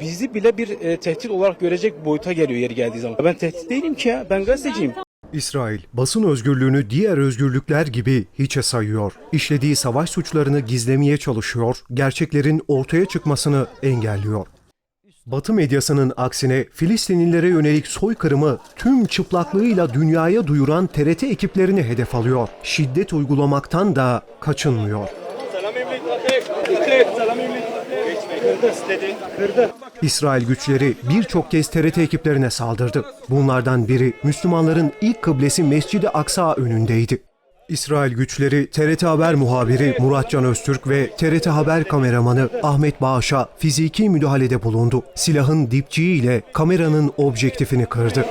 Bizi bile bir e, tehdit olarak görecek boyuta geliyor yeri geldiği zaman. Ben tehdit değilim ki ya. Ben gazeteciyim. İsrail, basın özgürlüğünü diğer özgürlükler gibi hiçe sayıyor. İşlediği savaş suçlarını gizlemeye çalışıyor, gerçeklerin ortaya çıkmasını engelliyor. Batı medyasının aksine Filistinlilere yönelik soykırımı tüm çıplaklığıyla dünyaya duyuran TRT ekiplerini hedef alıyor. Şiddet uygulamaktan da kaçınmıyor. İsrail güçleri birçok kez TRT ekiplerine saldırdı. Bunlardan biri Müslümanların ilk kıblesi Mescid-i Aksa önündeydi. İsrail güçleri TRT Haber muhabiri Muratcan Öztürk ve TRT Haber kameramanı Ahmet Bağış'a fiziki müdahalede bulundu. Silahın dipçiğiyle kameranın objektifini kırdı.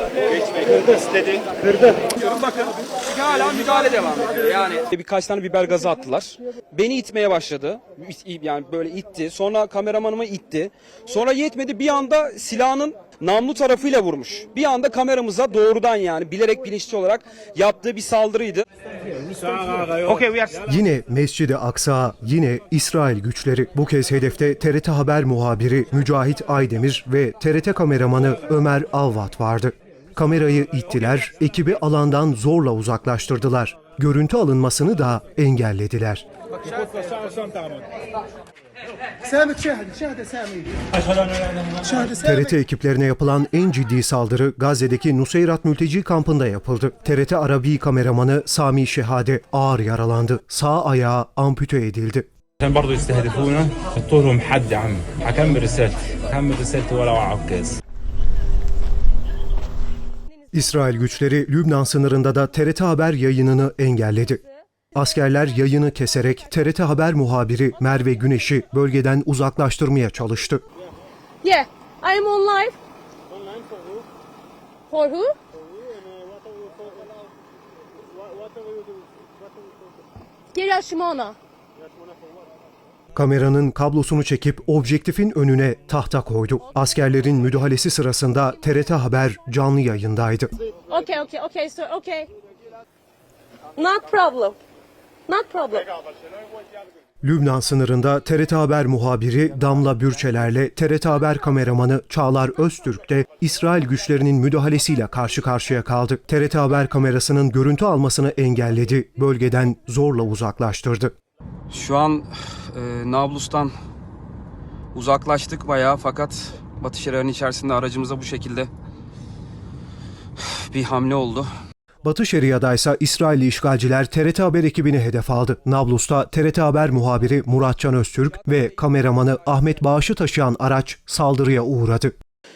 Hala müdahale devam ediyor yani. Birkaç tane biber gazı attılar. Beni itmeye başladı. Yani böyle itti. Sonra kameramanımı itti. Sonra yetmedi bir anda silahının namlu tarafıyla vurmuş. Bir anda kameramıza doğrudan yani bilerek bilinçli olarak yaptığı bir saldırıydı. Yine Mescid-i Aksa, yine İsrail güçleri. Bu kez hedefte TRT Haber muhabiri Mücahit Aydemir ve TRT kameramanı Ömer Alvat vardı. Kamerayı ittiler, ekibi alandan zorla uzaklaştırdılar. Görüntü alınmasını da engellediler. سامي تشاهد شاهد سامي شاهد سامي TRT ekiplerine yapılan en ciddi saldırı Gazze'deki Nuseyrat mülteci kampında yapıldı. TRT Arabi kameramanı Sami Şehade ağır yaralandı. Sağ ayağı ampute edildi. عشان برضه يستهدفونا حطوا لهم حد يا عم حكمل رسالتي حكمل رسالتي ولا وعى عكاز İsrail güçleri Lübnan sınırında da TRT Haber yayınını engelledi. Askerler yayını keserek TRT Haber muhabiri Merve Güneş'i bölgeden uzaklaştırmaya çalıştı. Yeah, I'm on live. Online for who? For who? Uh? Kiryat Shimona. Kameranın kablosunu çekip objektifin önüne tahta koydu. Askerlerin müdahalesi sırasında TRT Haber canlı yayındaydı. Okay, okay, okay, sir, okay. Not problem. Not problem. Lübnan sınırında TRT Haber muhabiri Damla Bürçeler'le TRT Haber kameramanı Çağlar Öztürk de İsrail güçlerinin müdahalesiyle karşı karşıya kaldı. TRT Haber kamerasının görüntü almasını engelledi, bölgeden zorla uzaklaştırdı. Şu an e, Nablus'tan uzaklaştık bayağı fakat Batı Şeria'nın içerisinde aracımıza bu şekilde bir hamle oldu. Batı Şeria'da ise İsrailli işgalciler TRT Haber ekibini hedef aldı. Nablus'ta TRT Haber muhabiri Muratcan Öztürk ve kameramanı Ahmet Bağış'ı taşıyan araç saldırıya uğradı.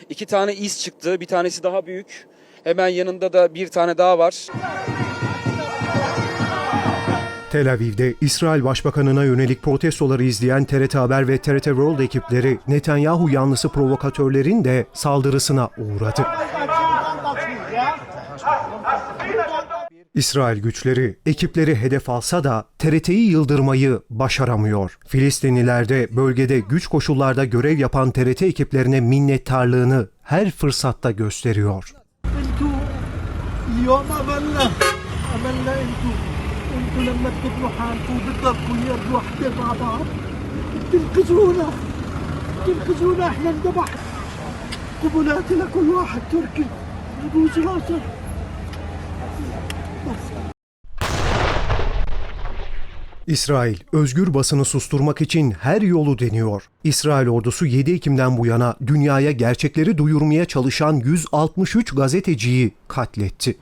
İki tane iz çıktı. Bir tanesi daha büyük. Hemen yanında da bir tane daha var. Tel Aviv'de İsrail Başbakanına yönelik protestoları izleyen TRT Haber ve TRT World ekipleri Netanyahu yanlısı provokatörlerin de saldırısına uğradı. İsrail güçleri ekipleri hedef alsa da TRT'yi yıldırmayı başaramıyor. Filistinliler de bölgede güç koşullarda görev yapan TRT ekiplerine minnettarlığını her fırsatta gösteriyor. انتوا اليوم املنا املنا انتوا انتوا لما تكونوا حالكم بتضلكم يد وحده مع بعض تنقذونا تنقذونا احنا انذبح قبلات لكل واحد تركي يبوس راسه بس İsrail özgür basını susturmak için her yolu deniyor. İsrail ordusu 7 Ekim'den bu yana dünyaya gerçekleri duyurmaya çalışan 163 gazeteciyi katletti.